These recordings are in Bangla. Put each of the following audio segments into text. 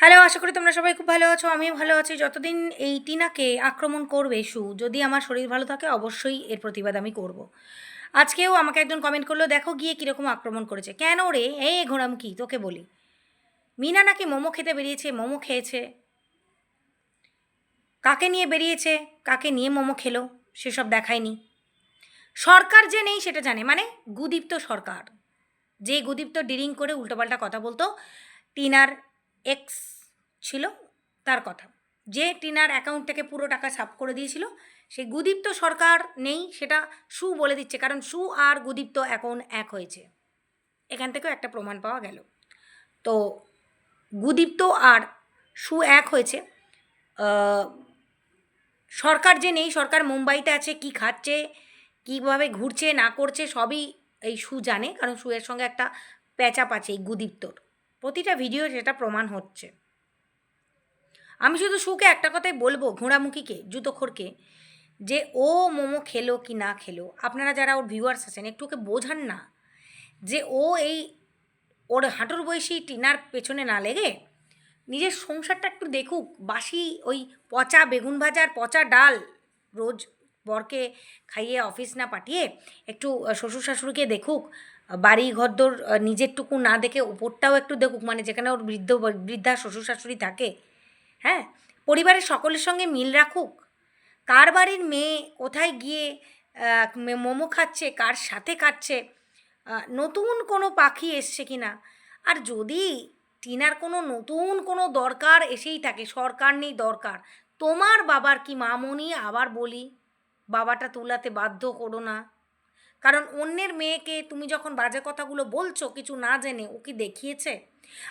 হ্যালো, আশা করি তোমরা সবাই খুব ভালো আছো, আমিও ভালো আছি। যতদিন এই টিনাকে আক্রমণ করবে সু, যদি আমার শরীর ভালো থাকে, অবশ্যই এর প্রতিবাদ আমি করব। আজকেও আমাকে একজন কমেন্ট করল, দেখো গিয়ে কীরকম আক্রমণ করেছে। কেন রে? এই ঘোড়ামুখী, তোকে বলি। মিনা নাকি মোমো খেতে বেরিয়েছে, মোমো খেয়েছে। কাকে নিয়ে বেরিয়েছে? কাকে নিয়ে মোমো খেলো? সেসব দেখায়নি। সরকার যে নেই, সেটা জানে। মানে গুদীপ্ত সরকার। যে গুদীপ্ত ডিরিং করে উল্টোপাল্টা কথা বলতো, টিনার এক্স ছিল তার কথা। যে টিনার অ্যাকাউন্ট থেকে পুরো টাকা সাফ করে দিয়েছিল, সেই গুদীপ্ত সরকার নেই, সেটা সু বলে দিচ্ছে, কারণ সু আর গুদীপ্ত এখন এক হয়েছে। এখান থেকেও একটা প্রমাণ পাওয়া গেল। তো গুদীপ্ত আর সু এক হয়েছে। সরকার যে নেই, সরকার মুম্বাইতে আছে, কি খাচ্ছে, কীভাবে ঘুরছে, না করছে, সবই এই সু জানে, কারণ সুয়ের সঙ্গে একটা প্যাচাপ আছে এই গুদীপ্তর। প্রতিটা ভিডিও সেটা প্রমাণ হচ্ছে। আমি শুধু সুকে একটা কথাই বলব ঘোড়ামুখীকে, জুতোখোরকে, যে ও মোমো খেলো কি না খেলো, আপনারা যারা ওর ভিউয়ার্স আছেন, একটু ওকে বোঝান না যে ও এই ওর হাঁটুর বয়সী টিনার পেছনে না লেগে নিজের সংসারটা একটু দেখুক, বাসি ওই পচা বেগুন ভাজার পচা ডাল রোজ বরকে খাইয়ে অফিস না পাঠিয়ে একটু শ্বশুর শাশুড়িকে দেখুক বাড়ি ঘরদোর নিজেরটুকু না দেখে ওপরটাও একটু দেখুক মানে যেখানে ওর বৃদ্ধ, বৃদ্ধা শ্বশুর শাশুড়ি থাকে হ্যাঁ? পরিবারের সকলের সঙ্গে মিল রাখুক। কার বাড়ির মেয়ে কোথায় গিয়ে মোমো খাচ্ছে, কার সাথে খাচ্ছে নতুন কোনো পাখি এসছে কি না আর যদি টিনার কোনো নতুন কোনো দরকার এসেই থাকে, সরকার নেই দরকার, তোমার বাবার কি মামনি আবার বলি, বাবাটা তুলাতে বাধ্য করো না। কারণ অন্যের মেয়েকে তুমি যখন বাজে কথাগুলো বলছো, কিছু না জেনে ও কি দেখিয়েছে?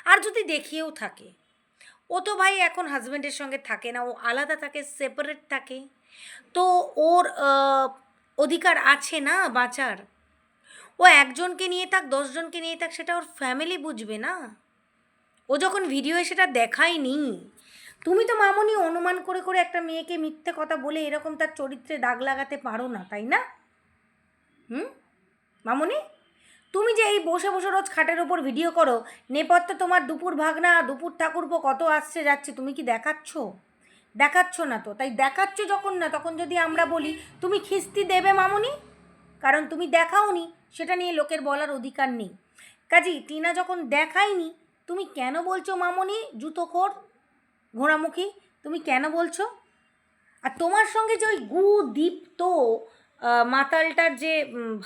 আর যদি দেখিয়েও থাকে? ও তো ভাই এখন হাজব্যান্ডের সঙ্গে থাকে না, ও আলাদা থাকে সেপারেট থাকে। তো ওর অধিকার আছে না বাঁচার? ও একজনকে নিয়ে থাক, দশজনকে নিয়ে থাক, সেটা ওর ফ্যামিলি বুঝবে না। ও যখন ভিডিওয়ে সেটা দেখায়নি, তুমি তো মামনি অনুমান করে করে একটা মেয়েকে মিথ্যে কথা বলে এরকম তার চরিত্রে দাগ লাগাতে পারো না, তাই না? হুম? মামনি, তুমি যে এই বসে বসে রোজ খাটের ওপর ভিডিও করো, নেপথ্যে তোমার দুপুর ভাগনা, দুপুর ঠাকুরপো কত আসছে যাচ্ছে, তুমি কি দেখাচ্ছ? দেখাচ্ছ না তো, তাই দেখাচ্ছ যখন না, তখন যদি আমরা বলি, তুমি খিস্তি দেবে মামনি? কারণ তুমি দেখাওনি, সেটা নিয়ে লোকের বলার অধিকার নেই। কাজী টিনা যখন দেখায়নি, তুমি কেন বলছো মামনি, জুতোখোর, ঘোড়ামুখী, তুমি কেন বলছো? আর তোমার সঙ্গে যে ওই গু দীপ্ত মাতালটার যে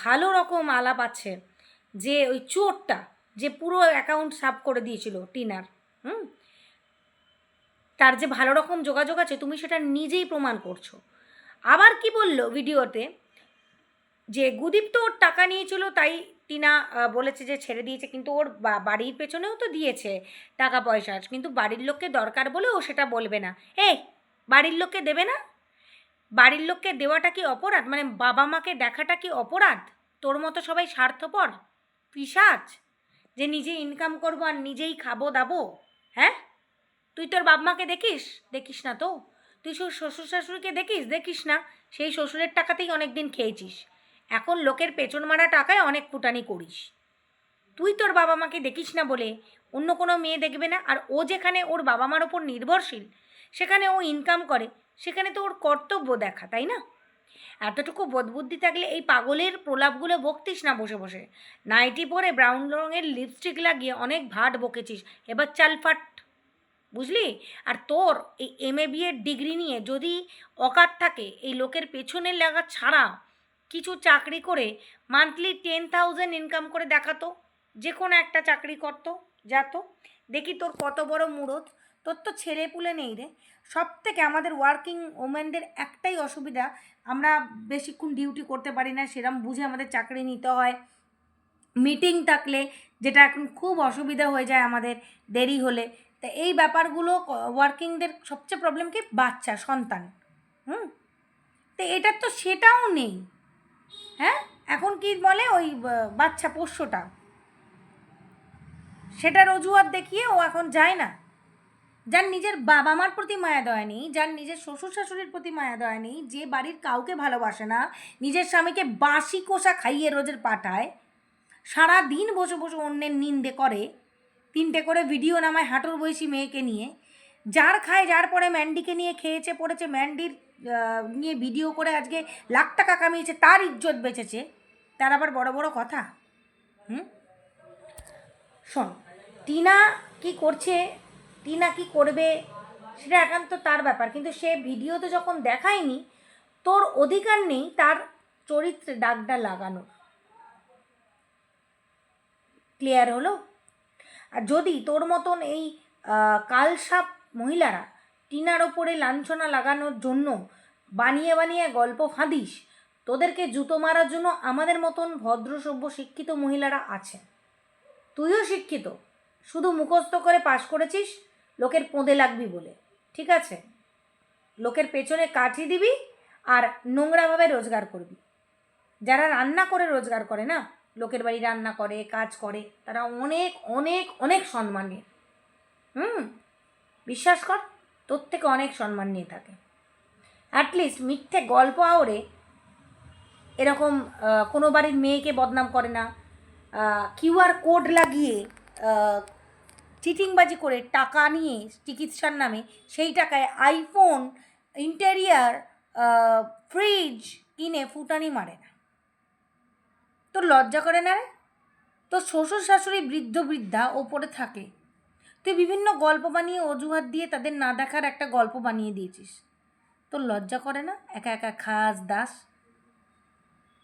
ভালো রকম আলাপ আছে, যে ওই চোরটা, যে পুরো অ্যাকাউন্ট সাফ করে দিয়েছিল টিনার, হুম? তার যে ভালো রকম যোগাযোগ আছে, তুমি সেটা নিজেই প্রমাণ করছ। আবার কি বলল ভিডিওতে, যে গুদীপ তো ওর টাকা নিয়েছিল, তাই টিনা বলেছে যে ছেড়ে দিয়েছে, কিন্তু ওর বাড়ির পেছনেও তো দিয়েছে টাকা পয়সা, কিন্তু বাড়ির লোককে দরকার বলে ও সেটা বলবে না। এই, বাড়ির লোককে দেবে না? বাড়ির লোককে দেওয়াটা কি অপরাধ? মানে বাবা মাকে দেখাটা কি অপরাধ? তোর মতো সবাই স্বার্থপর? পিসাচ যে নিজে ইনকাম করব আর নিজেই খাব দাবো? হ্যাঁ? তুই তোর বাপ মাকে দেখিস? দেখিস না তো? তুই তোর শ্বশুর শাশুড়িকে দেখিস? দেখিস না? সেই শ্বশুরের টাকাতেই অনেক দিন খেয়েছিস। এখন লোকের পেছন মারা টাকায় অনেক ফুটানি করিস। তুই তোর বাবা মাকে দেখিস না বলে অন্য কোনো মেয়ে দেখবে না? আর ও যেখানে ওর বাবা মার ওপর নির্ভরশীল, সেখানে ও ইনকাম করে। সেখানে তো ওর কর্তব্য দেখা, তাই না? এতটুকু বোধবুদ্ধি থাকলে এই পাগলের প্রলাপগুলো বকতিস না বসে বসে। নাইটি পরে ব্রাউন রঙের লিপস্টিক লাগিয়ে অনেক ভাট বকেছিস। এবার চাল ফাট, বুঝলি? আর তোর এই এম এ বিএর ডিগ্রি নিয়ে যদি অকাত থাকে, এই লোকের পেছনে লাগা ছাড়া কিছু চাকরি করে মান্থলি টেন থাউজেন্ড ইনকাম করে দেখাতো, যে কোনো একটা চাকরি করতো, যাতো। দেখি তোর কত বড় মুরত তোর তো ছেলে পুলে নেই রে। সব থেকে আমাদের ওয়ার্কিং ওমেনদের একটাই অসুবিধা, আমরা বেশিক্ষণ ডিউটি করতে পারি না, সেরম বুঝে আমাদের চাকরি নিতে হয়। মিটিং থাকলে যেটা এখন খুব অসুবিধা হয়ে যায় আমাদের দেরি হলে। তা এই ব্যাপারগুলো ওয়ার্কিংদের সবচেয়ে প্রবলেম কি? বাচ্চা, সন্তান। হুম? তো এটার তো সেটাও নেই। হ্যাঁ? এখন কি বলে ওই বাচ্চা পোষ্যটা? সেটার অজুহাত দেখিয়ে ও এখন যায় না। যার নিজের বাবা মার প্রতি মায়া দয়া নেই, যার নিজের শ্বশুর শাশুড়ির প্রতি মায়া দয়া নেই, যে বাড়ির কাউকে ভালোবাসে না, নিজের স্বামীকে বাসি কষা খাইয়ে রোজের পাঠায় সারা দিন বসে বসে অন্যের নিন্দে করে, তিনটে করে ভিডিও নামায় হাঁটুর বয়সী মেয়েকে নিয়ে, যার খায় যার পরে ম্যান্ডিকে নিয়ে খেয়েছে, পড়েছে, ম্যান্ডির নিয়ে ভিডিও করে আজকে লাখ টাকা কামিয়েছে, তার ইজ্জত বেঁচেছে, তার আবার বড় বড় কথা? হুম? শোন, টিনা কি করছে টিনা কি করবে সেটা একান্ত তার ব্যাপার। কিন্তু সে ভিডিওতে যখন দেখায়নি, তোর অধিকার নেই তার চরিত্রে দাগটা লাগানোর। ক্লিয়ার হলো? আর যদি তোর মতন এই কালসাপ মহিলারা টিনার ওপরে লাঞ্ছনা লাগানোর জন্য বানিয়ে বানিয়ে গল্প ফাঁদিস, তোদেরকে জুতো মারার জন্য আমাদের মতন ভদ্র সভ্য শিক্ষিত মহিলারা আছে তুইও শিক্ষিত। শুধু মুখস্থ করে পাশ করেছিস লোকের পোঁদে লাগবি বলে, ঠিক আছে? লোকের পেছনে কাঠি দিবি আর নোংরাভাবে রোজগার করবি। যারা রান্না করে রোজগার করে না, লোকের বাড়ি রান্না করে, কাজ করে, তারা অনেক অনেক অনেক সম্মান নিয়ে হুম? বিশ্বাস কর, তোর থেকে অনেক সম্মান নিয়ে থাকে। অ্যাটলিস্ট মিথ্যে গল্প আওড়ে এরকম কোনো বাড়ির মেয়েকে বদনাম করে না। কিউআর কোড লাগিয়ে চিটিংবাজি করে টাকা নিয়ে চিকিৎসার নামে সেই টাকায় আইফোন, ইন্টেরিয়ার ফ্রিজ কিনে ফুটানি মারে না। তোর লজ্জা করে না রে? তোর শ্বশুর শাশুড়ি বৃদ্ধ বৃদ্ধা ওপরে থাকে। তুই বিভিন্ন গল্প বানিয়ে অজুহাত দিয়ে তাদের না দেখার একটা গল্প বানিয়ে দিয়েছিস। তোর লজ্জা করে না? একা একা খাস দাস।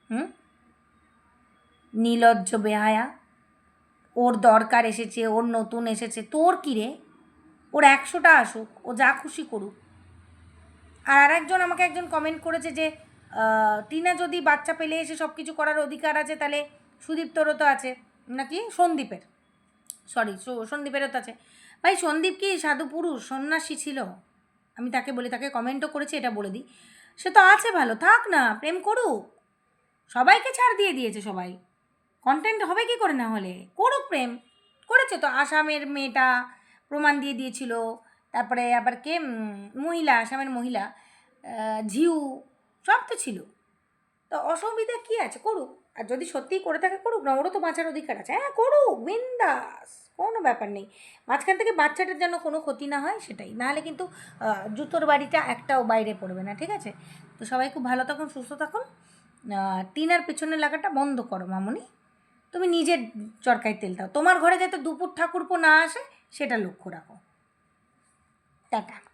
হুম? নীলজ্জ বেহায়া। ওর দরকার এসেছে, ওর নতুন এসেছে, তোর কী রে? ওর একশোটা আসুক, ও যা খুশি করুক। আর আরেকজন আমাকে একজন কমেন্ট করেছে যে টিনা যদি বাচ্চা পেলে এসে সব কিছু করার অধিকার আছে, তাহলে সুদীপ্তরও তো আছে। নাকি? সন্দীপের। সরি সন্দীপেরও তো আছে। ভাই, সন্দীপ কি সাধু পুরুষ? সন্ন্যাসী ছিল। আমি তাকে বলি, তাকে কমেন্টও করেছি, এটা বলে দিই। সে তো আছে ভালো, থাক না, প্রেম করুক। সবাইকে ছাড় দিয়ে দিয়েছে সবাই। কন্টেন্ট হবে কি করে না হলে? করুক প্রেম। করেছে তো, আসামের মেয়েটা প্রমাণ দিয়ে দিয়েছিল। তারপরে আবার কে? মহিলা, আসামের মহিলা ঝিউ, সব তো ছিল। তো অসুবিধা কী আছে? করুক। আর যদি সত্যিই করে থাকে, করুক। না, ওরও তো বাঁচার অধিকার আছে। হ্যাঁ করুক, বিন্দাস, কোনো ব্যাপার নেই। মাঝখান থেকে বাচ্চাটার যেন কোনো ক্ষতি না হয়, সেটাই। নাহলে কিন্তু জুতোর বাড়িটা একটাও বাইরে পড়বে না, ঠিক আছে? তো সবাই খুব ভালো থাকুন, সুস্থ থাকুন। টিনার পেছনে লাগাটা বন্ধ করো, মামুনি। তুমি নিজের চরকায় তেল দাও। তোমার ঘরে যাতে দুপুর ঠাকুরপো না আসে, সেটা লক্ষ্য রাখো। টাটা।